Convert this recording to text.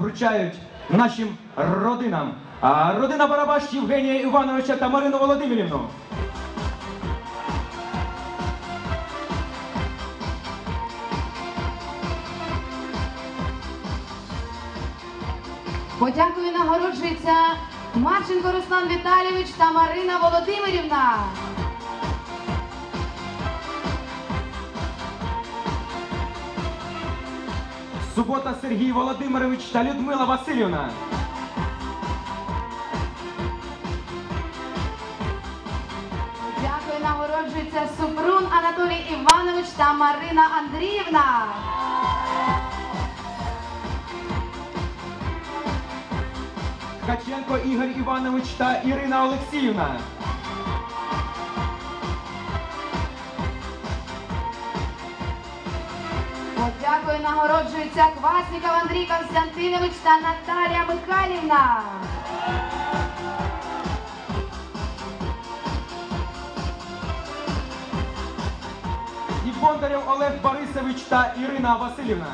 вручають нашим родинам. Родина Барабаш Євгенія Івановича та Марину Володимирівну. Подякую нагороджується Марченко Руслан Віталійович та Марина Володимирівна. Субота Сергій Володимирович та Людмила Васильівна. Дякую, нагороджується Супрун Анатолій Іванович та Марина Андріївна. Ткаченко Ігор Іванович та Ірина Олексіївна. Подякую, нагороджується Квасніков Андрій Константинович та Наталія Михайлівна. І Бондарєв Олег Борисович та Ірина Васильівна.